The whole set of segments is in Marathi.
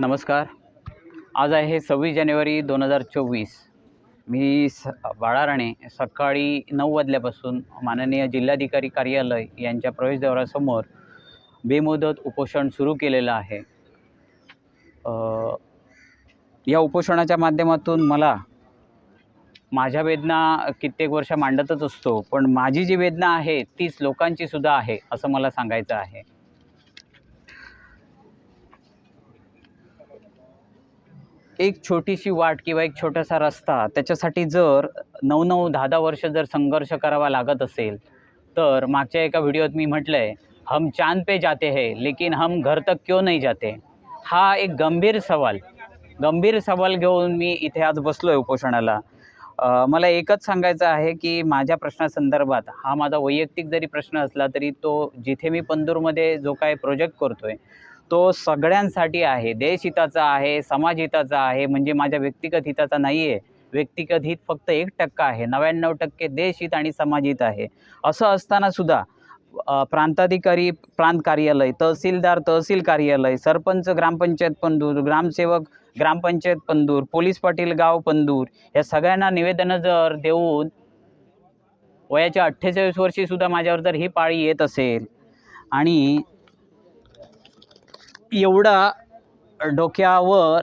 नमस्कार. आज आहे सव्वीस जानेवारी दोन हजार चोवीस. मी स बाळा राणे सकाळी नऊ वाजल्यापासून माननीय जिल्हाधिकारी कार्यालय यांच्या प्रवेशद्वारासमोर बेमुदत उपोषण सुरू केलेलं आहे. या उपोषणाच्या माध्यमातून मला माझ्या वेदना कित्येक वर्ष मांडतच असतो पण माझी जी वेदना आहे तीच लोकांची सुद्धा आहे असं मला सांगायचं आहे. एक छोटीशी वाट किंवा एक छोटासा रस्ता त्याच्यासाठी जर नऊ नऊ दहा दहा वर्ष जर संघर्ष करावा लागत असेल तर मागच्या एका व्हिडिओत मी म्हटलं आहे हम चांद पे जाते हैं लेकिन हम घर तक क्यों नहीं जाते? हा एक गंभीर सवाल. गंभीर सवाल घेऊन मी इथे आज बसलो आहे उपोषणाला मला एकच सांगायचं आहे की माझ्या प्रश्नासंदर्भात हा माझा वैयक्तिक जरी प्रश्न असला तरी तो जिथे मी पंदूरमध्ये जो काय प्रोजेक्ट करतो आहे तो सगळ्यांसाठी आहे. देशहिताचा आहे समाजहिताचा आहे म्हणजे माझ्या व्यक्तिगत हिताचा नाही आहे व्यक्तिगत हित फक्त एक टक्का आहे. नव्याण्णव टक्के देशहित आणि समाजहित आहे. असं असताना सुद्धा प्रांताधिकारी प्रांत कार्यालय तहसीलदार तहसील कार्यालय सरपंच ग्रामपंचायत पंदूर ग्रामसेवक ग्रामपंचायत पंदूर पोलीस पाटील गाव पंदूर या सगळ्यांना निवेदनं जर देऊन वयाच्या अठ्ठेचाळीस वर्षीसुद्धा माझ्यावर जर ही पाळी येत असेल आणि एवढा डोक्यावर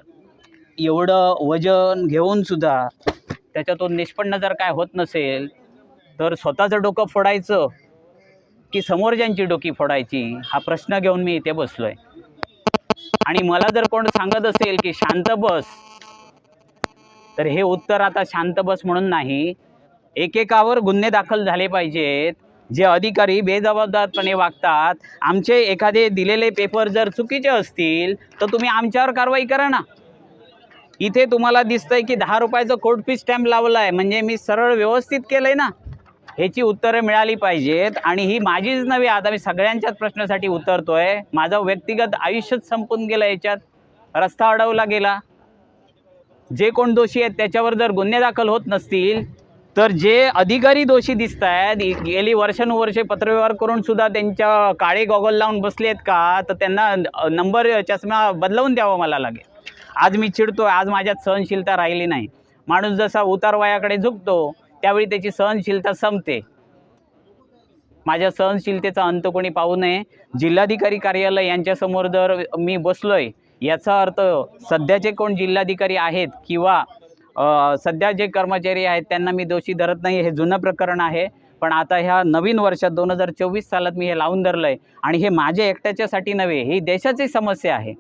एवढं वजन घेऊन सुद्धा त्याच्यातून निष्पन्न जर काय होत नसेल तर स्वतःचं डोकं फोडायचं की समोरच्यांची डोकी फोडायची हा प्रश्न घेऊन मी इथे बसलो आहे आणि मला जर कोण सांगत असेल की शांत बस तर हे उत्तर आता शांत बस म्हणून नाही एकेकावर गुन्हे दाखल झाले पाहिजेत. जे अधिकारी बेजबाबदारपणे वागतात आमचे एखादे दिलेले पेपर जर चुकीचे असतील तर तुम्ही आमच्यावर कारवाई करा ना. इथे तुम्हाला दिसतंय की दहा रुपयाचं कोर्ट फी स्टॅम्प लावला आहे म्हणजे मी सरळ व्यवस्थित केलं आहे ना. ह्याची उत्तरं मिळाली पाहिजेत आणि ही माझीच नव्हे आता मी सगळ्यांच्याच प्रश्नासाठी उतरतोय माझं व्यक्तिगत आयुष्यच संपून गेलं याच्यात. रस्ता अडवला गेला. जे कोण दोषी आहेत त्याच्यावर जर गुन्हे दाखल होत नसतील तर जे अधिकारी दोषी दिसत आहेत गेली वर्षानुवर्षे पत्रव्यवहार करून सुद्धा त्यांच्या काळे गॉगल लावून बसले आहेत का तर त्यांना नंबर चष्मा बदलवून द्यावा मला लागेल. आज मी चिडतो आज माझ्यात सहनशीलता राहिली नाही. माणूस जसा उतार वयाकडे झुकतो त्यावेळी त्याची सहनशीलता संपते. माझ्या सहनशीलतेचा अंत कोणी पाहू नये. जिल्हाधिकारी कार्यालय यांच्यासमोर जर मी बसलोय याचा अर्थ सध्याचे कोण जिल्हाधिकारी आहेत किंवा सध्या जे कर्मचारी आहेत त्यांना मी दोषी धरत नाही. हे जुनं प्रकरण आहे. पण आता ह्या नवीन वर्षात दोन हजार चोवीस सालात मी हे लावून धरलं आहे आणि हे माझ्या एकट्याच्यासाठी नव्हे ही देशाची समस्या आहे.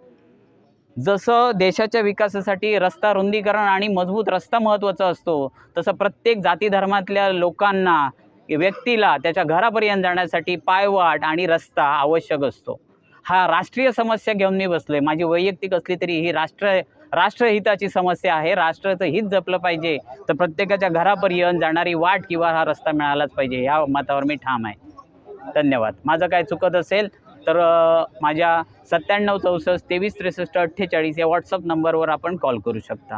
जसं देशाच्या विकासासाठी रस्ता रुंदीकरण आणि मजबूत रस्ता महत्त्वाचा असतो तसं प्रत्येक जाती धर्मातल्या लोकांना व्यक्तीला त्याच्या घरापर्यंत जाण्यासाठी पायवाट आणि रस्ता आवश्यक असतो. हा राष्ट्रीय समस्या घेऊन मी बसलोय. माझी वैयक्तिक असली तरी ही राष्ट्र राष्ट्रहिताची समस्या आहे. राष्ट्राचं हित जपलं पाहिजे. तर प्रत्येकाच्या घरापर्यंत जाणारी वाट किंवा हा रस्ता मिळालाच पाहिजे. या मतावर मी ठाम आहे. धन्यवाद. माझं काय चुकत असेल तर माझ्या सत्त्याण्णव चौसष्ट तेवीस त्रेसष्ट अठ्ठेचाळीस या व्हॉट्सअप नंबरवर आपण कॉल करू शकता.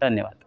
धन्यवाद.